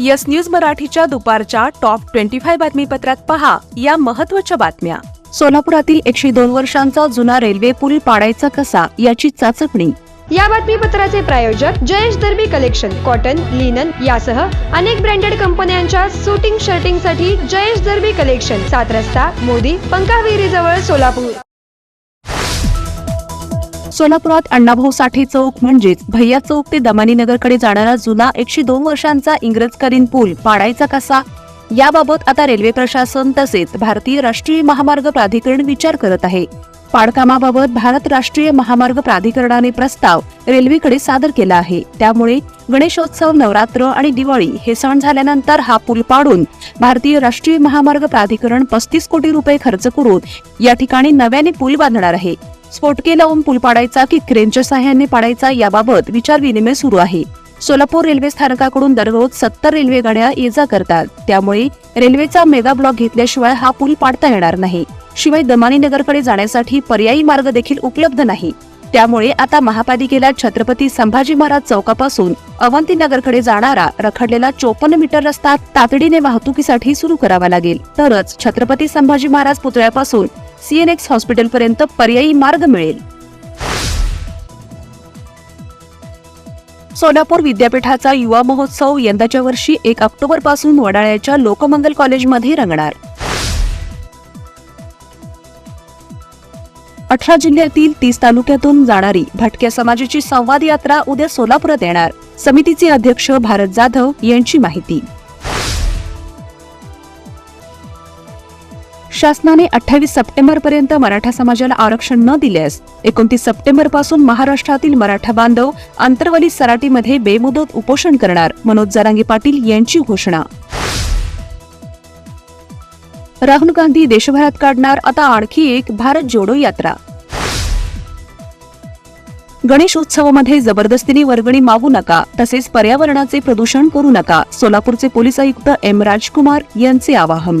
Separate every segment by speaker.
Speaker 1: Yes news मराठीच्या दुपारच्या top twenty five बातमीपत्रात पहा या महत्त्वाच्या बातम्या. सोलापुरातील एकशे दोन वर्षांचा जुना रेल्वे पूल पाडायचा कसा याची चाचपणी.
Speaker 2: या बातमीपत्राचे प्रायोजक Jayesh Darbi collection cotton linen यासह अनेक ब्रँडेड कंपन्यांच्या सुटिंग शर्टिंगसाठी जयेश दर्बी कलेक्शन सात रस्ता मोदी पंकाविहिरी जवळ सोलापूर.
Speaker 1: सोलापुरात अण्णाभाऊ साठे चौक म्हणजेच भैया चौक ते दमानी नगरकडे जाणारा जुना एकशे दोन वर्षांचा इंग्रजकालीन पूल पाडायचा कसा? याबाबत आता रेल्वे प्रशासन तसेच भारतीय राष्ट्रीय महामार्ग प्राधिकरण विचार करत आहे. पाडकामाबाबत भारत राष्ट्रीय महामार्ग प्राधिकरणाने प्रस्ताव रेल्वेकडे सादर केला आहे. त्यामुळे गणेशोत्सव नवरात्र आणि दिवाळी हे सण झाल्यानंतर हा पूल पाडून भारतीय राष्ट्रीय महामार्ग प्राधिकरण पस्तीस कोटी रुपये खर्च करून या ठिकाणी नव्याने पूल बांधणार आहे. स्फोटके लावून पूल पाडायचा की क्रेनच्या सहाय्याने पाडायचा याबाबत विचार विनिमय सुरू आहे. सोलापूर रेल्वे स्थानकाकडून दररोज सत्तर रेल्वे गाड्या ये जा करतात. त्यामुळे रेल्वेचा मेगा ब्लॉक घेतल्याशिवाय हा पूल पाडता येणार नाही. शिवाय दमानी नगरकडे जाण्यासाठी पर्यायी मार्ग देखील उपलब्ध नाही. त्यामुळे आता महापालिकेला छत्रपती संभाजी महाराज चौकापासून अवंती नगरकडे जाणारा रखडलेला चोपन्न मीटर रस्ता तातडीने वाहतुकीसाठी सुरू करावा लागेल. तरच छत्रपती संभाजी महाराज पुतळ्यापासून सीएनएक्स हॉस्पिटलपर्यंत पर्यायी मार्ग मिळेल. सोलापूर विद्यापीठाचा युवा महोत्सव यंदाच्या वर्षी एक ऑक्टोबरपासून वडाळ्याच्या लोकमंगल कॉलेजमध्ये रंगणार. अठरा जिल्ह्यातील तीस तालुक्यातून जाणारी भटक्या समाजाची संवाद यात्रा उद्या सोलापुरात येणार. समितीचे अध्यक्ष भारत जाधव यांची माहिती. शासनाने अठ्ठावीस सप्टेंबर पर्यंत मराठा समाजाला आरक्षण न दिल्यास एकोणतीस सप्टेंबरपासून महाराष्ट्रातील मराठा बांधव आंतरवली सराटीमध्ये बेमुदत उपोषण करणार मनोज जारांगे पाटील यांची घोषणा. राहुल गांधी देशभरात काढणार आता आणखी एक भारत जोडो यात्रा. गणेशोत्सवामध्ये जबरदस्तीने वर्गणी मागू नका तसेच पर्यावरणाचे प्रदूषण करू नका सोलापूरचे पोलीस आयुक्त एम राजकुमार यांचे आवाहन.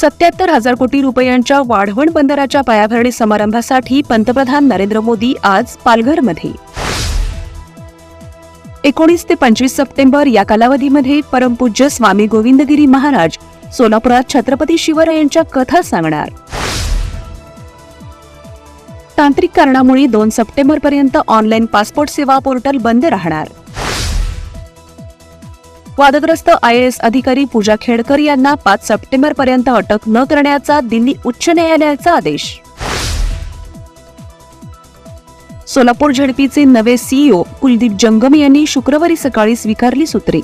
Speaker 1: सत्याहत्तर हजार कोटी रुपयांच्या वाढवण बंदराच्या पायाभरणी समारंभासाठी पंतप्रधान नरेंद्र मोदी आज पालघरमध्ये. एकोणीस ते पंचवीस सप्टेंबर या कालावधीमध्ये परमपूज्य स्वामी गोविंदगिरी महाराज सोलापुरात छत्रपती शिवरायांच्या कथा सांगणार. तांत्रिक कारणामुळे दोन सप्टेंबर पर्यंत ऑनलाईन पासपोर्ट सेवा पोर्टल बंद राहणार. वादग्रस्त आय एस अधिकारी पूजा खेडकर यांना पाच सप्टेंबर पर्यंत अटक न करण्याचा दिल्ली उच्च न्यायालयाचा आदेश. सोलापूर झडपीचे नवे सीईओ कुलदीप जंगम यांनी शुक्रवारी सकाळी स्वीकारली सूत्रे.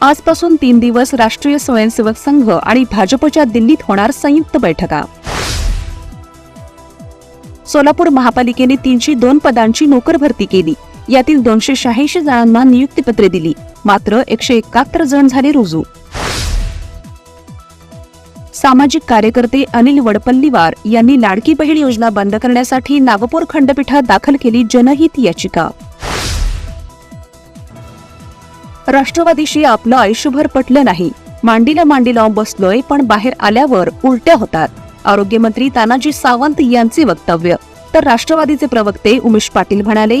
Speaker 1: आजपासून तीन दिवस राष्ट्रीय स्वयंसेवक संघ आणि भाजपच्या दिल्लीत होणार संयुक्त बैठका. सोलापूर महापालिकेने तीनशे दोन पदांची नोकर भरती केली. यातील दोनशे शहाऐंशी जणांना नियुक्तीपत्रे दिली. मात्र एकशे एकाहत्तर जण झाले रुजू. सामाजिक कार्यकर्ते अनिल वडपल्लीवार यांनी लाडकी बहीण योजना बंद करण्यासाठी नागपूर खंडपीठात दाखल केली जनहित याचिका. राष्ट्रवादीशी आपलं आयुष्यभर पटलं नाही. मांडीला मांडी लावून बसलोय पण बाहेर आल्यावर उलट्या होतात. आरोग्यमंत्री तानाजी सावंत यांचे वक्तव्य. तर राष्ट्रवादीचे प्रवक्ते उमेश पाटील म्हणाले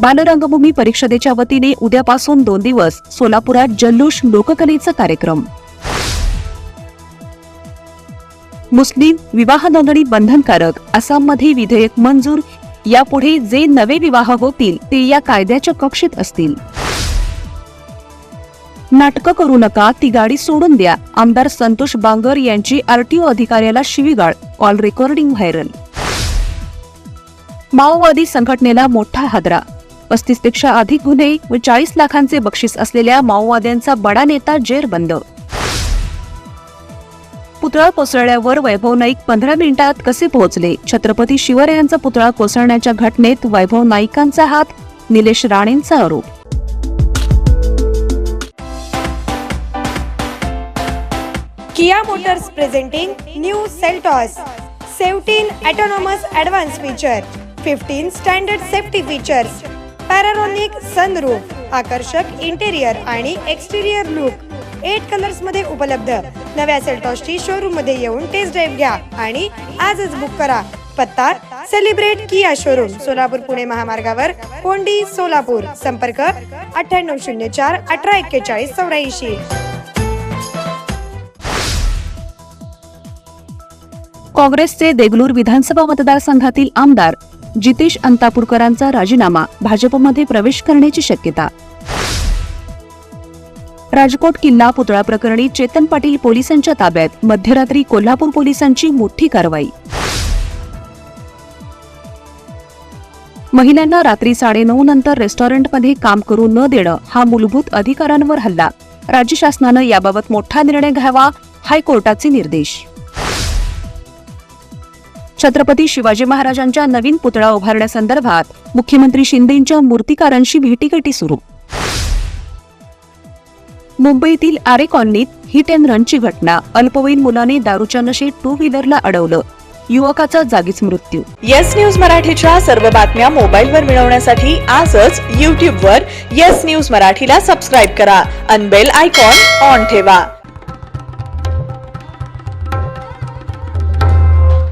Speaker 1: बालरंगभूमी परिषदेच्या वतीने उद्यापासून दोन दिवस सोलापुरात जल्लोष लोककलेचा कार्यक्रम. मुस्लिम विवाह नोंदणी बंधनकारक आसाममध्ये विधेयक मंजूर. यापुढे जे नवे विवाह होतील ते या कायद्याच्या कक्षेत असतील. नाटकं करू नका ती गाडी सोडून द्या आमदार संतोष बांगर यांची आरटीओ अधिकाऱ्याला शिवीगाळ कॉल रेकॉर्डिंग व्हायरल. माओवादी संघटनेला मोठा हादरा. पस्तीसपेक्षा अधिक गुन्हे व चाळीस लाखांचे बक्षीस असलेल्या माओवाद्यांचा बडा नेता जेरबंद पुतळा कोसळल्यावर वैभव नाईक पंधरा मिनिटात कसे पोहोचले छत्रपती शिवरायांचा पुतळा कोसळण्याच्या घटनेत वैभव नाईकांचा हात निलेश राणेंचा आरोप
Speaker 3: Kia Motors presenting new Seltos. 17 autonomous advanced feature, 15 standard safety features, panoramic sunroof आकर्षक इंटेरियर आणि एक्सटेरियर लुक एट कलर्समध्ये उपलब्ध. नव्या सेल्टॉसची शोरूममध्ये येऊन टेस्ट ड्राईव्ह घ्या आणि आजच बुक करा. पत्ता celebrate Kia showroom Solapur Pune महामार्गावर कोंडी सोलापूर. संपर्क अठ्ठ्याण्णव शून्य चार अठरा एक्केचाळीस चौऱ्याऐंशी.
Speaker 1: काँग्रेसचे देगलूर विधानसभा मतदारसंघातील आमदार जितेश अंतापूरकरांचा राजीनामा भाजपमध्ये प्रवेश करण्याची शक्यता. राजकोट किल्ला पुतळा प्रकरणी चेतन पाटील पोलिसांच्या ताब्यात मध्यरात्री कोल्हापूर पोलिसांची मोठी कारवाई. महिलांना रात्री साडेनऊ नंतर रेस्टॉरंटमध्ये काम करू न देणं हा मूलभूत अधिकारांवर हल्ला. राज्य शासनानं याबाबत मोठा निर्णय घ्यावा हायकोर्टाचे निर्देश. छत्रपती शिवाजी महाराजांच्या नवीन पुतळा उभारण्यासंदर्भात मुख्यमंत्री शिंदेंच्या मूर्तिकारांशी भेटीगाठी सुरू. मुंबईतील आरे कॉलनीत हिट अँड रनची घटना. अल्पवयीन मुलाने दारूच्या नशेत टू व्हीलरला अडवलं. युवकाचा जागीच मृत्यू.
Speaker 4: येस न्यूज मराठीच्या सर्व बातम्या मोबाईलवर मिळवण्यासाठी आजच यूट्यूबवर येस न्यूज मराठीला सबस्क्राईब करा. अनबेल आयकॉन ऑन ठेवा.